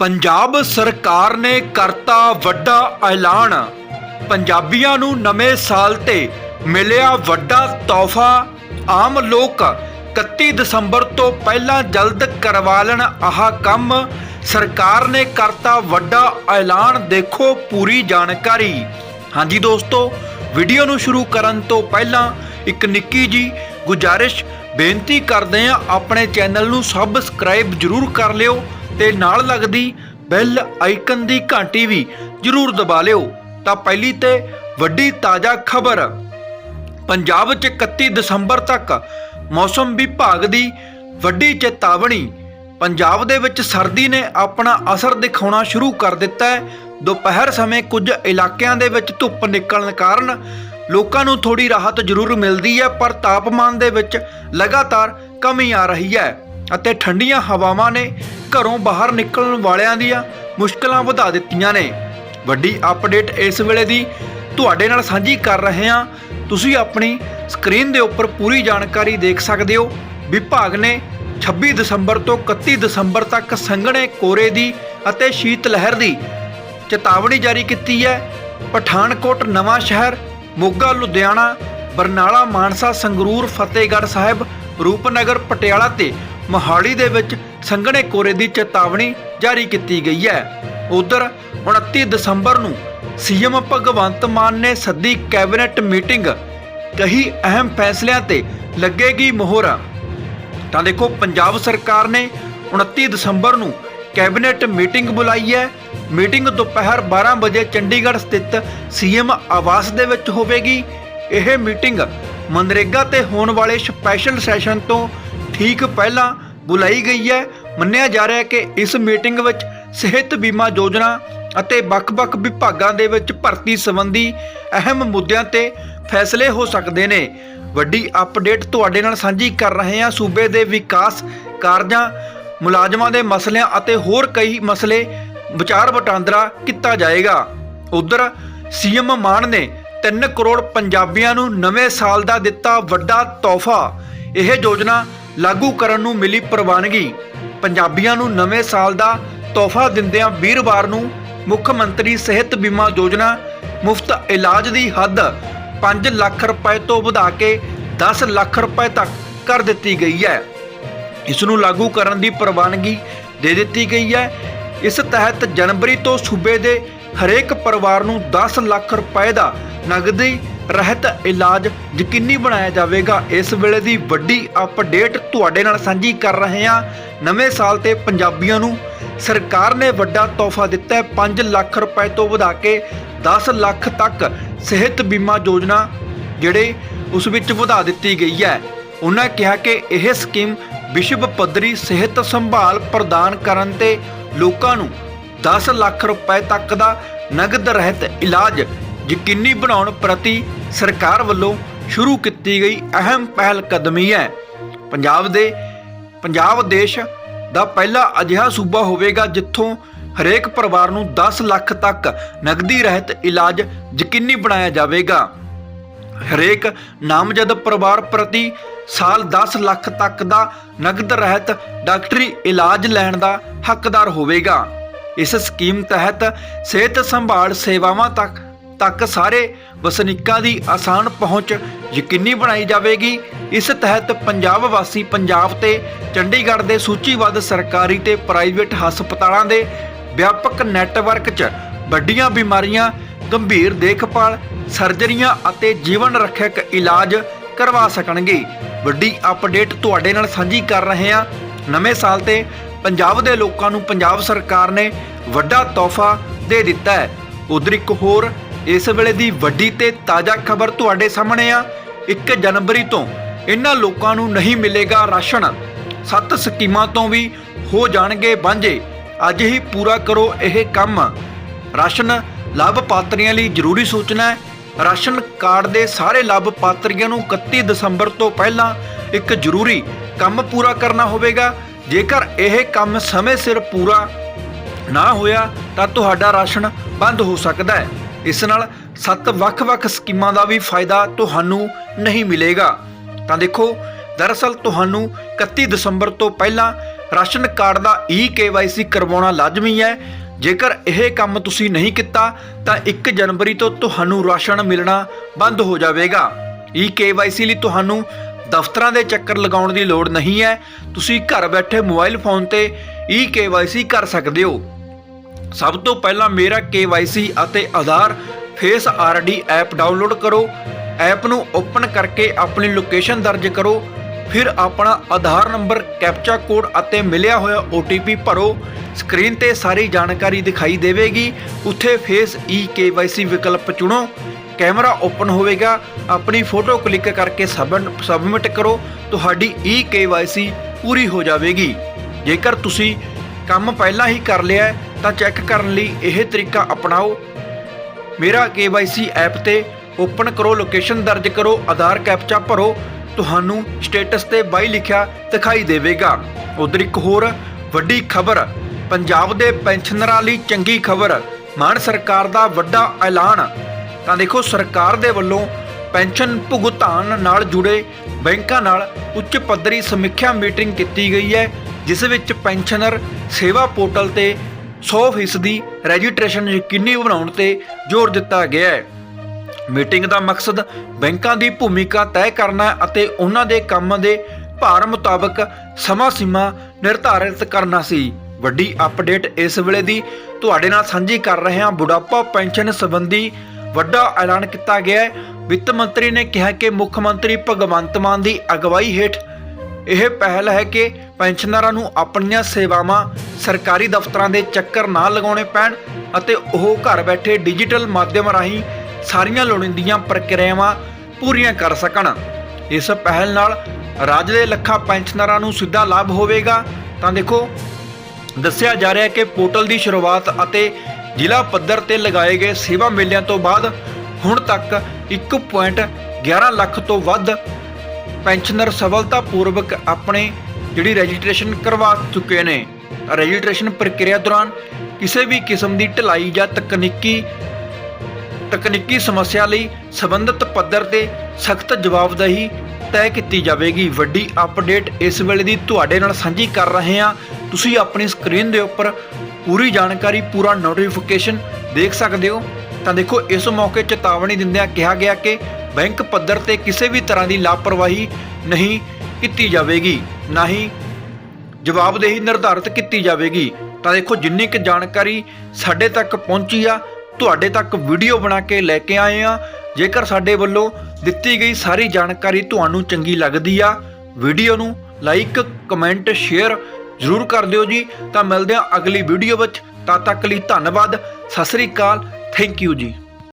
ਪੰਜਾਬ ਸਰਕਾਰ ਨੇ ਕਰਤਾ ਵੱਡਾ ਐਲਾਨ। ਪੰਜਾਬੀਆਂ ਨੂੰ ਨਵੇਂ ਸਾਲ ਤੇ ਮਿਲਿਆ ਵੱਡਾ ਤੋਹਫਾ। ਆਮ ਲੋਕ 31 ਦਸੰਬਰ ਤੋਂ ਪਹਿਲਾਂ ਜਲਦ ਕਰਵਾ ਲੈਣ ਆਹ ਕੰਮ। ਸਰਕਾਰ ਨੇ ਕਰਤਾ ਵੱਡਾ ਐਲਾਨ। ਦੇਖੋ ਪੂਰੀ ਜਾਣਕਾਰੀ। ਹਾਂਜੀ ਦੋਸਤੋ, ਵੀਡੀਓ ਨੂੰ ਸ਼ੁਰੂ ਕਰਨ ਤੋਂ ਪਹਿਲਾਂ ਇੱਕ ਨਿੱਕੀ ਜੀ ਗੁਜਾਰਿਸ਼। ਬੇਨਤੀ ਕਰਦੇ ਹਾਂ, ਆਪਣੇ ਚੈਨਲ ਨੂੰ ਸਬਸਕ੍ਰਾਈਬ ਜਰੂਰ ਕਰ ਲਿਓ। ਤੇ ਨਾਲ ਲੱਗਦੀ ਬੈਲ ਆਈਕਨ ਦੀ ਘੰਟੀ ਵੀ ਜਰੂਰ ਦਬਾ ਲਿਓ। ਤਾਂ ਪਹਿਲੀ ਤੇ ਵੱਡੀ ਤਾਜ਼ਾ ਖਬਰ, ਪੰਜਾਬ 'ਚ 31 ਦਸੰਬਰ ਤੱਕ ਮੌਸਮ ਵਿਭਾਗ ਦੀ ਵੱਡੀ ਚੇਤਾਵਨੀ। ਪੰਜਾਬ ਦੇ ਵਿੱਚ ਸਰਦੀ ਨੇ ਆਪਣਾ ਅਸਰ ਦਿਖਾਉਣਾ ਸ਼ੁਰੂ ਕਰ ਦਿੱਤਾ ਹੈ। ਦੁਪਹਿਰ ਸਮੇਂ ਕੁਝ ਇਲਾਕਿਆਂ ਦੇ ਵਿੱਚ ਧੁੱਪ ਨਿਕਲਣ ਕਾਰਨ ਲੋਕਾਂ ਨੂੰ ਥੋੜੀ ਰਾਹਤ ਜ਼ਰੂਰ ਮਿਲਦੀ ਹੈ, ਪਰ ਤਾਪਮਾਨ ਦੇ ਵਿੱਚ ਲਗਾਤਾਰ ਕਮੀ ਆ ਰਹੀ ਹੈ। ਅਤੇ ਠੰਡੀਆਂ ਹਵਾਵਾਂ ਨੇ ਘਰੋਂ ਬਾਹਰ ਨਿਕਲਣ ਵਾਲਿਆਂ ਦੀਆਂ ਮੁਸ਼ਕਲਾਂ ਵਧਾ ਦਿੱਤੀਆਂ ਨੇ। ਵੱਡੀ ਅਪਡੇਟ ਇਸ ਵੇਲੇ ਦੀ ਤੁਹਾਡੇ ਨਾਲ ਸਾਂਝੀ ਕਰ ਰਹੇ ਹਾਂ। ਤੁਸੀਂ ਆਪਣੀ ਸਕਰੀਨ ਦੇ ਉੱਪਰ ਪੂਰੀ ਜਾਣਕਾਰੀ ਦੇਖ ਸਕਦੇ ਹੋ। ਵਿਭਾਗ ਨੇ 26 ਦਸੰਬਰ ਤੋਂ 31 ਦਸੰਬਰ ਤੱਕ ਸੰਘਣੇ ਕੋਰੇ ਦੀ ਅਤੇ ਸ਼ੀਤ ਲਹਿਰ ਦੀ ਚੇਤਾਵਨੀ ਜਾਰੀ ਕੀਤੀ ਹੈ। ਪਠਾਨਕੋਟ, ਨਵਾਂ ਸ਼ਹਿਰ, ਮੋਗਾ, ਲੁਧਿਆਣਾ, ਬਰਨਾਲਾ, ਮਾਨਸਾ, ਸੰਗਰੂਰ, ਫਤਿਹਗੜ੍ਹ ਸਾਹਿਬ, ਰੂਪਨਗਰ, ਪਟਿਆਲਾ ਤੇ ਮੋਹਾਲੀ ਦੇ ਵਿੱਚ ਸੰਘਣੇ ਕੋਰੇ ਦੀ ਚੇਤਾਵਨੀ ਜਾਰੀ ਕੀਤੀ ਗਈ ਹੈ। ਉਧਰ 29 ਦਸੰਬਰ ਨੂੰ ਸੀਐਮ ਭਗਵੰਤ ਮਾਨ ਨੇ ਸੱਦੀ ਕੈਬਨਿਟ ਮੀਟਿੰਗ। ਕਈ ਅਹਿਮ ਫੈਸਲਿਆਂ ਤੇ ਲੱਗੇਗੀ ਮੋਹਰ। ਤਾਂ ਦੇਖੋ, ਪੰਜਾਬ ਸਰਕਾਰ ਨੇ 29 ਦਸੰਬਰ ਨੂੰ ਕੈਬਨਿਟ ਮੀਟਿੰਗ ਬੁਲਾਈ ਹੈ। ਮੀਟਿੰਗ ਦੁਪਹਿਰ 12 ਵਜੇ ਚੰਡੀਗੜ੍ਹ ਸਥਿਤ ਸੀਐਮ ਆਵਾਸ ਦੇ ਵਿੱਚ ਹੋਵੇਗੀ। ਇਹ ਮੀਟਿੰਗ ਮਨਰੇਗਾ ਤੇ ਹੋਣ ਵਾਲੇ ਸਪੈਸ਼ਲ ਸੈਸ਼ਨ ਤੋਂ ਠੀਕ ਪਹਿਲਾਂ ਬੁਲਾਈ ਗਈ ਹੈ। ਮੰਨਿਆ ਜਾ ਰਿਹਾ ਹੈ ਕਿ ਇਸ ਮੀਟਿੰਗ ਵਿੱਚ ਸਿਹਤ ਬੀਮਾ ਯੋਜਨਾ ਅਤੇ ਵੱਖ-ਵੱਖ ਵਿਭਾਗਾਂ ਦੇ ਵਿੱਚ ਭਰਤੀ ਸੰਬੰਧੀ ਅਹਿਮ ਮੁੱਦਿਆਂ ਤੇ ਫੈਸਲੇ ਹੋ ਸਕਦੇ ਨੇ। ਵੱਡੀ ਅਪਡੇਟ ਤੁਹਾਡੇ ਨਾਲ ਸਾਂਝੀ ਕਰ ਰਹੇ ਹਾਂ। ਸੂਬੇ ਦੇ ਵਿਕਾਸ ਕਾਰਜਾਂ, ਮੁਲਾਜ਼ਮਾਂ ਦੇ ਮਸਲਿਆਂ ਅਤੇ ਹੋਰ ਕਈ ਮਸਲੇ ਵਿਚਾਰ ਵਟਾਂਦਰਾ ਕੀਤਾ ਜਾਏਗਾ। ਉਧਰ ਸੀਐਮ ਮਾਨ ਨੇ 3 ਕਰੋੜ ਪੰਜਾਬੀਆਂ ਨੂੰ ਨਵੇਂ ਸਾਲ ਦਾ ਦਿੱਤਾ ਵੱਡਾ ਤੋਹਫਾ। ਇਹ ਯੋਜਨਾ ਲਾਗੂ ਕਰਨ ਨੂੰ ਮਿਲੀ ਪ੍ਰਵਾਨਗੀ। ਪੰਜਾਬੀਆਂ ਨੂੰ ਨਵੇਂ ਸਾਲ ਦਾ ਤੋਹਫਾ ਦਿੰਦਿਆਂ ਵੀਰਵਾਰ ਨੂੰ ਮੁੱਖ ਮੰਤਰੀ ਸਿਹਤ ਬੀਮਾ ਯੋਜਨਾ ਮੁਫਤ ਇਲਾਜ ਦੀ ਹੱਦ 5 ਲੱਖ ਰੁਪਏ ਤੋਂ ਵਧਾ ਕੇ 10 ਲੱਖ ਰੁਪਏ ਤੱਕ ਕਰ ਦਿੱਤੀ ਗਈ ਹੈ। ਇਸ ਨੂੰ ਲਾਗੂ ਕਰਨ ਦੀ ਪ੍ਰਵਾਨਗੀ ਦੇ ਦਿੱਤੀ ਗਈ ਹੈ। ਇਸ ਤਹਿਤ ਜਨਵਰੀ ਤੋਂ ਸੂਬੇ ਦੇ ਹਰੇਕ ਪਰਿਵਾਰ ਨੂੰ 10 ਲੱਖ ਰੁਪਏ ਦਾ ਨਗਦੀ ਰਹਿਤ ਇਲਾਜ ਯਕੀਨੀ ਬਣਾਇਆ ਜਾਵੇਗਾ। ਇਸ ਵੇਲੇ ਦੀ ਵੱਡੀ ਅਪਡੇਟ ਤੁਹਾਡੇ ਨਾਲ ਸਾਂਝੀ ਕਰ ਰਹੇ ਹਾਂ। ਨਵੇਂ ਸਾਲ ਤੇ ਪੰਜਾਬੀਆਂ ਨੂੰ ਸਰਕਾਰ ਨੇ ਵੱਡਾ ਤੋਹਫਾ ਦਿੱਤਾ ਹੈ। 5 ਲੱਖ ਰੁਪਏ ਤੋਂ ਵਧਾ ਕੇ 10 ਲੱਖ ਤੱਕ ਸਿਹਤ ਬੀਮਾ ਯੋਜਨਾ ਜਿਹੜੇ ਉਸ ਵਿੱਚ ਵਧਾ ਦਿੱਤੀ ਗਈ ਹੈ। ਉਹਨਾਂ ਕਿਹਾ ਕਿ ਇਹ ਸਕੀਮ ਵਿਸ਼ਵ ਪੱਧਰੀ ਸਿਹਤ ਸੰਭਾਲ ਪ੍ਰਦਾਨ ਕਰਨ ਤੇ ਲੋਕਾਂ ਨੂੰ 10 ਲੱਖ ਰੁਪਏ ਤੱਕ ਦਾ ਨਗਦ ਰਹਿਤ ਇਲਾਜ ਯਕੀਨੀ ਬਣਾਉਣ ਪ੍ਰਤੀ ਸਰਕਾਰ ਵੱਲੋਂ ਸ਼ੁਰੂ ਕੀਤੀ ਗਈ ਅਹਿਮ ਪਹਿਲ ਕਦਮੀ ਹੈ। ਪੰਜਾਬ ਦੇ ਪੰਜਾਬ ਦੇਸ਼ ਦਾ ਪਹਿਲਾ ਅਜਿਹਾ ਸੂਬਾ ਹੋਵੇਗਾ ਜਿੱਥੋਂ ਹਰੇਕ ਪਰਿਵਾਰ ਨੂੰ 10 ਲੱਖ ਤੱਕ ਨਗਦੀ ਰਹਿਤ ਇਲਾਜ ਯਕੀਨੀ ਬਣਾਇਆ ਜਾਵੇਗਾ। ਹਰੇਕ ਨਾਮਜ਼ਦ ਪਰਿਵਾਰ ਪ੍ਰਤੀ ਸਾਲ 10 ਲੱਖ ਤੱਕ ਦਾ ਨਗਦ ਰਹਿਤ ਡਾਕਟਰੀ ਇਲਾਜ ਲੈਣ ਦਾ ਹੱਕਦਾਰ ਹੋਵੇਗਾ। ਇਸ ਸਕੀਮ ਤਹਿਤ ਸਿਹਤ ਸੰਭਾਲ ਸੇਵਾਵਾਂ ਤੱਕ ਤੱਕ ਸਾਰੇ ਵਸਨੀਕਾਂ ਦੀ ਆਸਾਨ ਪਹੁੰਚ ਯਕੀਨੀ ਬਣਾਈ ਜਾਵੇਗੀ। ਇਸ ਤਹਿਤ ਪੰਜਾਬ ਵਾਸੀ ਪੰਜਾਬ ਤੇ ਚੰਡੀਗੜ੍ਹ ਦੇ ਸੂਚੀਬੱਧ ਸਰਕਾਰੀ ਤੇ ਪ੍ਰਾਈਵੇਟ ਹਸਪਤਾਲਾਂ ਦੇ ਵਿਆਪਕ ਨੈੱਟਵਰਕ 'ਚ ਵੱਡੀਆਂ ਬਿਮਾਰੀਆਂ, ਗੰਭੀਰ ਦੇਖਭਾਲ, ਸਰਜਰੀਆਂ ਅਤੇ ਜੀਵਨ ਰੱਖਿਅਕ ਇਲਾਜ ਕਰਵਾ ਸਕਣਗੇ। ਵੱਡੀ ਅਪਡੇਟ ਤੁਹਾਡੇ ਨਾਲ ਸਾਂਝੀ ਕਰ ਰਹੇ ਹਾਂ। ਨਵੇਂ ਸਾਲ ਤੇ ਪੰਜਾਬ ਦੇ ਲੋਕਾਂ ਨੂੰ ਪੰਜਾਬ ਸਰਕਾਰ ਨੇ ਵੱਡਾ ਤੋਹਫਾ ਦੇ ਦਿੱਤਾ ਹੈ। ਉਧਰ ਇੱਕ ਹੋਰ ਇਸ ਵੇਲੇ ਦੀ ਵੱਡੀ ਤੇ ਤਾਜ਼ਾ ਖਬਰ ਤੁਹਾਡੇ ਸਾਹਮਣੇ ਆ। 1 ਜਨਵਰੀ ਤੋਂ ਇਹਨਾਂ ਲੋਕਾਂ ਨੂੰ ਨਹੀਂ ਮਿਲੇਗਾ ਰਾਸ਼ਨ। ਸੱਤ ਸਕੀਮਾਂ ਤੋਂ ਵੀ ਹੋ ਜਾਣਗੇ ਵਾਂਝੇ। ਅੱਜ ਹੀ ਪੂਰਾ ਕਰੋ ਇਹ ਕੰਮ। ਰਾਸ਼ਨ ਲਾਭਪਾਤਰੀਆਂ ਲਈ ਜ਼ਰੂਰੀ ਸੂਚਨਾ ਹੈ। ਰਾਸ਼ਨ ਕਾਰਡ ਦੇ ਸਾਰੇ ਲਾਭਪਾਤਰੀਆਂ ਨੂੰ 31 ਦਸੰਬਰ ਤੋਂ ਪਹਿਲਾਂ ਇੱਕ ਜ਼ਰੂਰੀ ਕੰਮ ਪੂਰਾ ਕਰਨਾ ਹੋਵੇਗਾ। ਜੇਕਰ ਇਹ ਕੰਮ ਸਮੇਂ ਸਿਰ ਪੂਰਾ ਨਾ ਹੋਇਆ ਤਾਂ ਤੁਹਾਡਾ ਰਾਸ਼ਨ ਬੰਦ ਹੋ ਸਕਦਾ ਹੈ। ਇਸ ਨਾਲ ਸੱਤ ਵੱਖ-ਵੱਖ ਸਕੀਮਾਂ ਦਾ ਵੀ ਫਾਇਦਾ ਤੁਹਾਨੂੰ ਨਹੀਂ ਮਿਲੇਗਾ। ਤਾਂ ਦੇਖੋ, ਦਰਅਸਲ ਤੁਹਾਨੂੰ 31 ਦਸੰਬਰ ਤੋਂ ਪਹਿਲਾਂ ਰਾਸ਼ਨ ਕਾਰਡ ਦਾ ਈ ਕੇਵਾਈਸੀ ਕਰਵਾਉਣਾ ਲਾਜ਼ਮੀ ਹੈ। ਜੇਕਰ ਇਹ ਕੰਮ ਤੁਸੀਂ ਨਹੀਂ ਕੀਤਾ, ਤਾਂ 1 ਜਨਵਰੀ ਤੋਂ ਤੁਹਾਨੂੰ ਰਾਸ਼ਨ ਮਿਲਣਾ ਬੰਦ ਹੋ ਜਾਵੇਗਾ। ਈ ਕੇਵਾਈਸੀ ਲਈ ਤੁਹਾਨੂੰ ਦਫ਼ਤਰਾਂ ਦੇ ਚੱਕਰ ਲਗਾਉਣ ਦੀ ਲੋੜ ਨਹੀਂ ਹੈ। ਤੁਸੀਂ ਘਰ ਬੈਠੇ ਮੋਬਾਈਲ ਫੋਨ ਤੇ ਈ ਕੇਵਾਈਸੀ ਕਰ ਸਕਦੇ ਹੋ। ਸਭ ਤੋਂ ਪਹਿਲਾਂ ਮੇਰਾ KYC ਅਤੇ Aadhaar face RD app download ਕਰੋ। ਐਪ ਨੂੰ ਓਪਨ ਕਰਕੇ ਆਪਣੀ ਲੋਕੇਸ਼ਨ ਦਰਜ ਕਰੋ। ਫਿਰ ਆਪਣਾ ਆਧਾਰ ਨੰਬਰ, ਕੈਪਚਾ ਕੋਡ ਅਤੇ ਮਿਲਿਆ ਹੋਇਆ OTP ਭਰੋ। ਸਕਰੀਨ ਤੇ ਸਾਰੀ ਜਾਣਕਾਰੀ ਦਿਖਾਈ ਦੇਵੇਗੀ। ਉੱਥੇ ਫੇਸ ਈ KYC ਵਿਕਲਪ ਚੁਣੋ। ਕੈਮਰਾ ਓਪਨ ਹੋਵੇਗਾ। ਆਪਣੀ ਫੋਟੋ ਕਲਿੱਕ ਕਰਕੇ ਸਬਨ- ਸਬਮਿਟ ਕਰੋ। ਤੁਹਾਡੀ ਈ KYC ਪੂਰੀ ਹੋ ਜਾਵੇਗੀ। ਜੇਕਰ ਤੁਸੀਂ ਕੰਮ ਪਹਿਲਾਂ ਹੀ ਕਰ ਲਿਆ ਤਾਂ ਚੈੱਕ ਕਰਨ ਲਈ ਇਹ ਤਰੀਕਾ ਅਪਣਾਓ। ਮੇਰਾ KYC ਐਪ ਤੇ ਓਪਨ ਕਰੋ, ਲੋਕੇਸ਼ਨ ਦਰਜ ਕਰੋ, ਆਧਾਰ ਕੈਪਚਾ ਭਰੋ। ਤੁਹਾਨੂੰ ਸਟੇਟਸ ਤੇ ਬਾਈ ਲਿਖਿਆ ਦਿਖਾਈ ਦੇਵੇਗਾ। ਉਧਰ ਇੱਕ ਹੋਰ ਵੱਡੀ ਖਬਰ, ਪੰਜਾਬ ਦੇ ਪੈਨਸ਼ਨਰਾਂ ਲਈ ਚੰਗੀ ਖਬਰ, ਮਾਨ ਸਰਕਾਰ ਦਾ ਵੱਡਾ ਐਲਾਨ। ਤਾਂ ਦੇਖੋ, ਸਰਕਾਰ ਦੇ ਵੱਲੋਂ ਪੈਨਸ਼ਨ ਭੁਗਤਾਨ ਨਾਲ ਜੁੜੇ ਬੈਂਕਾਂ ਨਾਲ ਉੱਚ ਪੱਧਰੀ ਸਮੀਖਿਆ ਮੀਟਿੰਗ ਕੀਤੀ ਗਈ ਹੈ, ਜਿਸ ਵਿੱਚ ਪੈਨਸ਼ਨਰ ਸੇਵਾ ਪੋਰਟਲ ਤੇ 100% ਰਜਿਸਟ੍ਰੇਸ਼ਨ ਯਕੀਨੀ ਬਣਾਉਣ ਤੇ ਜ਼ੋਰ ਦਿੱਤਾ ਗਿਆ ਹੈ। ਮੀਟਿੰਗ ਦਾ ਮਕਸਦ ਬੈਂਕਾਂ ਦੀ ਭੂਮਿਕਾ ਤੈਅ ਕਰਨਾ ਅਤੇ ਉਹਨਾਂ ਦੇ ਕੰਮ ਦੇ ਭਾਰ ਮੁਤਾਬਕ ਸਮਾਂ ਸੀਮਾ ਨਿਰਧਾਰਿਤ ਕਰਨਾ ਸੀ। ਵੱਡੀ ਅਪਡੇਟ ਇਸ ਵੇਲੇ ਦੀ ਤੁਹਾਡੇ ਨਾਲ ਸਾਂਝੀ ਕਰ ਰਹੇ ਹਾਂ। ਬੁਢਾਪਾ ਪੈਨਸ਼ਨ ਸੰਬੰਧੀ ਵੱਡਾ ਐਲਾਨ ਕੀਤਾ ਗਿਆ ਹੈ। ਵਿੱਤ ਮੰਤਰੀ ਨੇ ਕਿਹਾ ਕਿ ਮੁੱਖ ਮੰਤਰੀ ਭਗਵੰਤ ਮਾਨ ਦੀ ਅਗਵਾਈ ਹੇਠ ਇਹ ਪਹਿਲ ਹੈ ਕਿ ਪੈਨਸ਼ਨਰਾਂ ਨੂੰ ਆਪਣੀਆਂ ਸੇਵਾਵਾਂ ਸਰਕਾਰੀ ਦਫ਼ਤਰਾਂ ਦੇ ਚੱਕਰ ਨਾ ਲਗਾਉਣੇ ਪੈਣ ਅਤੇ ਉਹ ਘਰ ਬੈਠੇ ਡਿਜੀਟਲ ਮਾਧਿਅਮ ਰਾਹੀਂ ਸਾਰੀਆਂ ਲੋੜੀਂਦੀਆਂ ਪ੍ਰਕਿਰਿਆਵਾਂ ਪੂਰੀਆਂ ਕਰ ਸਕਣ। ਇਸ ਪਹਿਲ ਨਾਲ ਰਾਜ ਦੇ ਲੱਖਾਂ ਪੈਨਸ਼ਨਰਾਂ ਨੂੰ ਸਿੱਧਾ ਲਾਭ ਹੋਵੇਗਾ। ਤਾਂ ਦੇਖੋ, ਦੱਸਿਆ ਜਾ ਰਿਹਾ ਹੈ ਕਿ ਪੋਰਟਲ ਦੀ ਸ਼ੁਰੂਆਤ ਅਤੇ ਜ਼ਿਲ੍ਹਾ ਪੱਧਰ ਤੇ ਲਗਾਏ ਗਏ ਸੇਵਾ ਮੇਲਿਆਂ ਤੋਂ ਬਾਅਦ ਹੁਣ ਤੱਕ 1.11 ਲੱਖ ਤੋਂ ਵੱਧ ਪੈਨਸ਼ਨਰ ਸਫਲਤਾਪੂਰਵਕ ਆਪਣੇ ਜਿਹੜੀ ਰਜਿਸਟ੍ਰੇਸ਼ਨ ਕਰਵਾ ਚੁੱਕੇ ਨੇ। ਰਜਿਸਟ੍ਰੇਸ਼ਨ ਪ੍ਰਕਿਰਿਆ ਦੌਰਾਨ ਕਿਸੇ ਵੀ ਕਿਸਮ ਦੀ ਢਲਾਈ ਜਾਂ ਤਕਨੀਕੀ ਤਕਨੀਕੀ ਸਮੱਸਿਆ ਲਈ ਸੰਬੰਧਿਤ ਪੱਧਰ ਤੇ ਸਖਤ ਜਵਾਬਦੇਹੀ ਤੈਅ ਕੀਤੀ ਜਾਵੇਗੀ। ਵੱਡੀ ਅਪਡੇਟ ਇਸ ਵੇਲੇ ਦੀ ਤੁਹਾਡੇ ਨਾਲ ਸਾਂਝੀ ਕਰ ਰਹੇ ਹਾਂ। ਤੁਸੀਂ ਆਪਣੀ ਸਕਰੀਨ ਦੇ ਉੱਪਰ ਪੂਰੀ ਜਾਣਕਾਰੀ, ਪੂਰਾ ਨੋਟੀਫਿਕੇਸ਼ਨ ਦੇਖ ਸਕਦੇ ਹੋ। ਤਾਂ ਦੇਖੋ, ਇਸ ਮੌਕੇ ਚੇਤਾਵਨੀ ਦਿੰਦਿਆਂ ਕਿਹਾ ਗਿਆ ਕਿ ਬੈਂਕ ਪੱਧਰ ਤੇ ਕਿਸੇ ਵੀ ਤਰ੍ਹਾਂ ਦੀ ਲਾਪਰਵਾਹੀ ਨਹੀਂ ਕੀਤੀ ਜਾਵੇਗੀ, ਨਾ ਹੀ ਜਵਾਬਦੇਹੀ ਨਿਰਧਾਰਿਤ ਕੀਤੀ ਜਾਵੇਗੀ। ਤਾਂ ਦੇਖੋ, ਜਿੰਨੀ ਕੁ ਜਾਣਕਾਰੀ ਸਾਡੇ ਤੱਕ ਪਹੁੰਚੀ ਆ, ਤੁਹਾਡੇ ਤੱਕ ਵੀਡੀਓ ਬਣਾ ਕੇ ਲੈ ਕੇ ਆਏ ਆ, ਜੇਕਰ ਸਾਡੇ ਵੱਲੋਂ ਦਿੱਤੀ ਗਈ ਸਾਰੀ ਜਾਣਕਾਰੀ ਤੁਹਾਨੂੰ ਚੰਗੀ ਲੱਗਦੀ ਆ, ਵੀਡੀਓ ਨੂੰ ਲਾਈਕ, ਕਮੈਂਟ, ਸ਼ੇਅਰ ਜ਼ਰੂਰ ਕਰ ਦਿਓ ਜੀ। ਤਾਂ ਮਿਲਦੇ ਹਾਂ ਅਗਲੀ ਵੀਡੀਓ ਵਿੱਚ। ਤਦ ਤੱਕ ਲਈ ਧੰਨਵਾਦ। ਸਤਿ ਸ੍ਰੀ ਅਕਾਲ। ਥੈਂਕ ਯੂ ਜੀ